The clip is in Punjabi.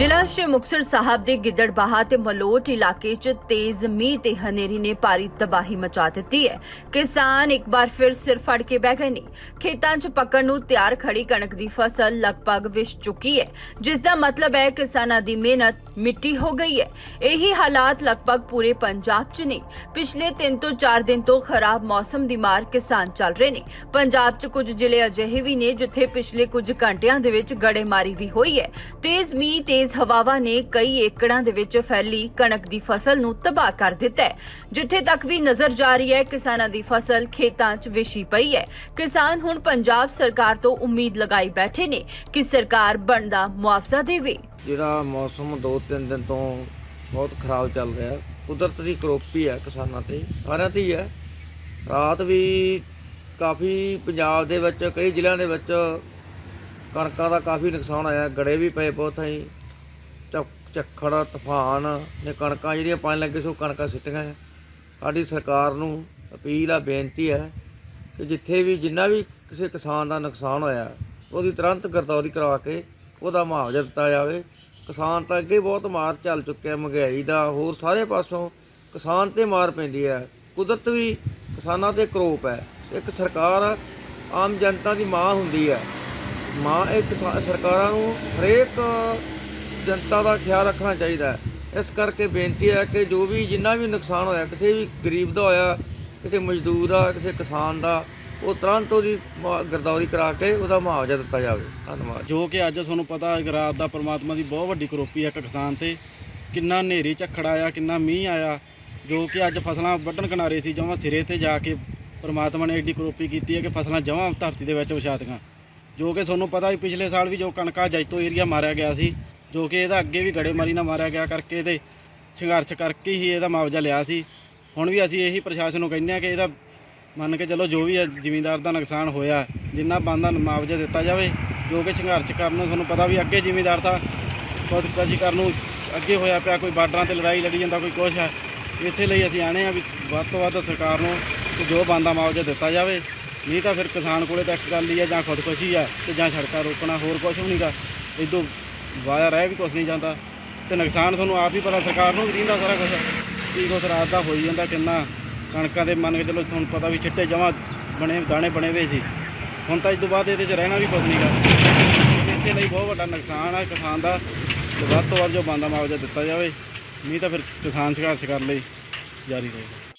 ਜ਼ਿਲ੍ਹਾ ਸ਼੍ਰੀ ਮੁਕਤਸਰ ਸਾਹਿਬ ਦੇ ਗਿੱਦੜਬਾਹਾ ਤੇ ਮਲੋਟ ਇਲਾਕੇ 'ਚ ਤੇਜ਼ ਮੀਂਹ ਤੇ ਹਨੇਰੀ ਨੇ ਭਾਰੀ ਤਬਾਹੀ ਮਚਾ ਦਿੱਤੀ ਹੈ। ਕਿਸਾਨ ਇੱਕ ਵਾਰ ਫਿਰ ਸਿਰ ਫੜ ਕੇ ਬਹਿ ਗਏ ਨੇ। ਖੇਤਾਂ 'ਚ ਪੱਕਣ ਨੂੰ ਤਿਆਰ ਖੜੀ ਕਣਕ ਦੀ ਫਸਲ ਲਗਭਗ ਵਿਛ ਚੁੱਕੀ ਹੈ। ਜਿਸ ਦਾ ਮਤਲਬ ਹੈ ਕਿਸਾਨਾਂ ਦੀ ਮਿਹਨਤ ਮਿੱਟੀ ਹੋ ਗਈ ਹੈ। ਇਹੀ ਹਾਲਾਤ ਲਗਭਗ ਪੂਰੇ ਪੰਜਾਬ 'ਚ ਨੇ। ਪਿਛਲੇ 3 ਤੋਂ 4 ਦਿਨ ਤੋਂ ਖਰਾਬ ਮੌਸਮ ਦੀ ਮਾਰ ਕਿਸਾਨ ਚੱਲ ਰਹੇ ਨੇ। ਪੰਜਾਬ 'ਚ ਕੁਝ ਜ਼ਿਲ੍ਹੇ ਅਜਿਹੇ ਵੀ ਨੇ ਜਿੱਥੇ ਪਿਛਲੇ ਕੁਝ ਘੰਟਿਆਂ ਦੇ ਵਿੱਚ ਗੜੇਮਾਰੀ ਵੀ ਹੋਈ ਹੈ। ਤੇਜ਼ ਮੀਂਹ, ਤੇਜ਼ ਹਵਾਵਾਂ ਨੇ ਕਈ ਏਕੜਾਂ ਦੇ ਵਿੱਚ ਫੈਲੀ ਕਣਕ ਦੀ ਫਸਲ ਨੂੰ ਤਬਾਹ ਕਰ ਦਿੱਤਾ ਹੈ, ਜਿੱਥੇ ਤੱਕ ਵੀ ਨਜ਼ਰ ਜਾ ਰਹੀ ਹੈ, ਕਿਸਾਨਾਂ ਦੀ ਫਸਲ ਖੇਤਾਂ 'ਚ ਵਿਛੀ ਪਈ ਹੈ। ਕਿਸਾਨ ਹੁਣ ਪੰਜਾਬ ਸਰਕਾਰ ਤੋਂ ਉਮੀਦ ਲਗਾਈ ਬੈਠੇ ਨੇ ਕਿ ਸਰਕਾਰ ਬਣਦਾ ਮੁਆਵਜ਼ਾ ਦੇਵੇ। ਜਿਹੜਾ ਮੌਸਮ 2-3 ਦਿਨ ਤੋਂ ਬਹੁਤ ਖਰਾਬ ਚੱਲ ਰਿਹਾ ਕੁਦਰਤ ਦੀ ਕਰੋਪੀ ਹੈ ਕਿਸਾਨਾਂ ਤੇ, ਸਾਰਿਆਂ ਤੇ ਹੀ ਹੈ। ਰਾਤ ਵੀ ਕਾਫੀ ਪੰਜਾਬ ਦੇ ਵਿੱਚ, ਕਈ ਜ਼ਿਲ੍ਹਿਆਂ ਦੇ ਵਿੱਚ ਕਣਕਾਂ ਦਾ ਕਾਫੀ ਨੁਕਸਾਨ ਹੋਇਆ ਗੜੇ ਵੀ ਪਏ ਬਹੁਤ ਥਾਈਂ ਝੱਖੜ ਤੂਫਾਨ ਨੇ ਕਣਕਾਂ ਜਿਹੜੀਆਂ ਪਾਣੀ ਲੱਗੇ ਸੋ ਕਣਕਾਂ ਸਿੱਟੀਆਂ ਸਾਡੀ ਸਰਕਾਰ ਨੂੰ ਅਪੀਲ ਆ, ਬੇਨਤੀ ਹੈ ਕਿ ਜਿੱਥੇ ਵੀ ਜਿੰਨਾ ਵੀ ਕਿਸੇ ਕਿਸਾਨ ਦਾ ਨੁਕਸਾਨ ਹੋਇਆ, ਉਹਦੀ ਤੁਰੰਤ ਗਰਦੌਰੀ ਕਰਵਾ ਕੇ ਉਹਦਾ ਮੁਆਵਜ਼ਾ ਦਿੱਤਾ ਜਾਵੇ। ਕਿਸਾਨ ਤਾਂ ਅੱਗੇ ਬਹੁਤ ਮਾਰ ਚੱਲ ਚੁੱਕਿਆ, ਮਹਿੰਗਾਈ ਦਾ, ਹੋਰ ਸਾਰੇ ਪਾਸੋਂ ਕਿਸਾਨ ਤੇ ਮਾਰ ਪੈਂਦੀ ਹੈ ਕੁਦਰਤ ਵੀ ਕਿਸਾਨਾਂ ਤੇ ਕਰੋਪ ਹੈ ਇੱਕ ਸਰਕਾਰ ਆਮ ਜਨਤਾ ਦੀ ਮਾਂ ਹੁੰਦੀ ਹੈ ਮਾਂ ਇਹ ਕਿਸਾ- ਸਰਕਾਰਾਂ ਨੂੰ ਹਰੇਕ ਜਨਤਾ ਦਾ ਖਿਆਲ ਰੱਖਣਾ ਚਾਹੀਦਾ ਇਸ ਕਰਕੇ ਬੇਨਤੀ ਹੈ ਕਿ ਜੋ ਵੀ ਜਿੰਨਾ ਵੀ ਨੁਕਸਾਨ ਹੋਇਆ, ਕਿਸੇ ਵੀ ਗਰੀਬ ਦਾ ਹੋਇਆ, ਕਿਸੇ ਮਜ਼ਦੂਰ ਦਾ, ਕਿਸੇ ਕਿਸਾਨ ਦਾ, ਉਹ ਤੁਰੰਤ ਉਹਦੀ ਗਰਦੌਰੀ ਕਰਾ ਕੇ ਉਹਦਾ ਮੁਆਵਜ਼ਾ ਦਿੱਤਾ ਜਾਵੇ। ਧੰਨਵਾਦ। ਜੋ ਕਿ ਅੱਜ ਤੁਹਾਨੂੰ ਪਤਾ ਹੈ ਰਾਤ ਦਾ ਪਰਮਾਤਮਾ ਦੀ ਬਹੁਤ ਵੱਡੀ ਕਰੋਪੀ ਹੈ ਇੱਕ ਕਿਸਾਨ ਤੇ। ਕਿੰਨਾ ਹਨੇਰੀ ਝੱਖੜ ਆਇਆ, ਕਿੰਨਾ ਮੀਂਹ ਆਇਆ, ਜੋ ਕਿ ਅੱਜ ਫਸਲਾਂ ਵੱਢਣ ਕਿਨਾਰੇ ਸੀ, ਜਮਾਂ ਸਿਰੇ ਤੇ ਜਾ ਕੇ ਪਰਮਾਤਮਾ ਨੇ ਐਡੀ ਕਰੋਪੀ ਕੀਤੀ ਹੈ ਕਿ ਫਸਲਾਂ ਜਮਾਂ ਧਰਤੀ ਦੇ ਵਿੱਚ ਵਿਛਾਤੀਆਂ ਜੋ ਕਿ ਤੁਹਾਨੂੰ ਪਤਾ ਵੀ ਪਿਛਲੇ ਸਾਲ ਵੀ ਜੋ ਕਣਕਾਂ ਜੈਤੋ ਏਰੀਆ ਮਾਰਿਆ ਗਿਆ ਸੀ ਜੋ ਕਿ ਇਹਦਾ ਅੱਗੇ ਵੀ ਗੜੇਮਾਰੀ ਨਾਲ ਮਾਰਿਆ ਗਿਆ ਕਰਕੇ ਇਹਦੇ ਸੰਘਰਸ਼ ਕਰਕੇ ਹੀ ਇਹਦਾ ਮੁਆਵਜ਼ਾ ਲਿਆ ਸੀ। ਹੁਣ ਵੀ ਅਸੀਂ ਇਹੀ ਪ੍ਰਸ਼ਾਸਨ ਨੂੰ ਕਹਿੰਦੇ ਆ ਕਿ ਇਹਦਾ ਮੰਨ ਕੇ ਚੱਲੋ ਜੋ ਵੀ ਹੈ ਜ਼ਿਮੀਂਦਾਰ ਦਾ ਨੁਕਸਾਨ ਹੋਇਆ, ਜਿੰਨਾ ਬਣਦਾ ਮੁਆਵਜ਼ਾ ਦਿੱਤਾ ਜਾਵੇ, ਜੋ ਕਿ ਸੰਘਰਸ਼ ਕਰਨ ਨੂੰ ਤੁਹਾਨੂੰ ਪਤਾ ਵੀ ਅੱਗੇ ਜ਼ਿਮੀਂਦਾਰ ਤਾਂ ਖੁਦਕੁਸ਼ੀ ਕਰਨ ਨੂੰ ਅੱਗੇ ਹੋਇਆ ਪਿਆ, ਕੋਈ ਬਾਰਡਰਾਂ ਤੇ ਲੜਾਈ ਲੜੀ ਜਾਂਦਾ, ਕੋਈ ਕੁਛ ਹੈ, ਇਸੇ ਲਈ ਅਸੀਂ ਆਣੇ ਆ ਵੀ ਵੱਧ ਤੋਂ ਵੱਧ ਸਰਕਾਰ ਨੂੰ ਕਿ ਜੋ ਬਣਦਾ ਮੁਆਵਜ਼ਾ ਦਿੱਤਾ ਜਾਵੇ। ਨਹੀਂ ਤਾਂ ਫਿਰ ਕਿਸਾਨ ਕੋਲੇ ਤਾਂ ਇੱਕ ਗੱਲ ਹੀ ਹੈ ਜਾਂ ਖੁਦਕੁਸ਼ੀ ਆ ਤੇ ਜਾਂ ਸੜਕਾਂ ਰੋਕਣਾ, ਹੋਰ ਕੁਛ ਵੀ ਨਹੀਂਗਾ ਇਦੋਂ ਵਾਇਆ ਰਹਿ ਵੀ ਕੁਛ ਨਹੀਂ ਜਾਂਦਾ ਤੇ ਨੁਕਸਾਨ ਤੁਹਾਨੂੰ ਆਪ ਹੀ ਪਤਾ, ਸਰਕਾਰ ਨੂੰ ਵੀ ਰਹਿੰਦਾ ਸਾਰਾ ਕੁਝ ਕੀ ਕੁਛ ਰਾਤ ਦਾ ਹੋਈ ਜਾਂਦਾ ਕਿੰਨਾ, ਕਣਕਾਂ ਦੇ ਮੰਨ ਕੇ ਚਲੋ ਤੁਹਾਨੂੰ ਪਤਾ ਵੀ ਚਿੱਟੇ ਜਮਾ ਬਣੇ, ਦਾਣੇ ਬਣੇ ਹੋਏ ਸੀ। ਹੁਣ ਤਾਂ ਇਸ ਤੋਂ ਬਾਅਦ ਇਹਦੇ 'ਚ ਰਹਿਣਾ ਵੀ ਕੁਛ ਨਹੀਂਗਾ ਇਸੇ ਲਈ ਬਹੁਤ ਵੱਡਾ ਨੁਕਸਾਨ ਆ ਕਿਸਾਨ ਦਾ, ਤੇ ਵੱਧ ਤੋਂ ਵੱਧ ਜੋ ਬੰਦਾ ਮੁਆਵਜ਼ਾ ਦਿੱਤਾ ਜਾਵੇ, ਨਹੀਂ ਤਾਂ ਫਿਰ ਕਿਸਾਨ ਸੰਘਰਸ਼ ਕਰਨ ਲਈ, ਜਾਰੀ ਰਹੇਗਾ।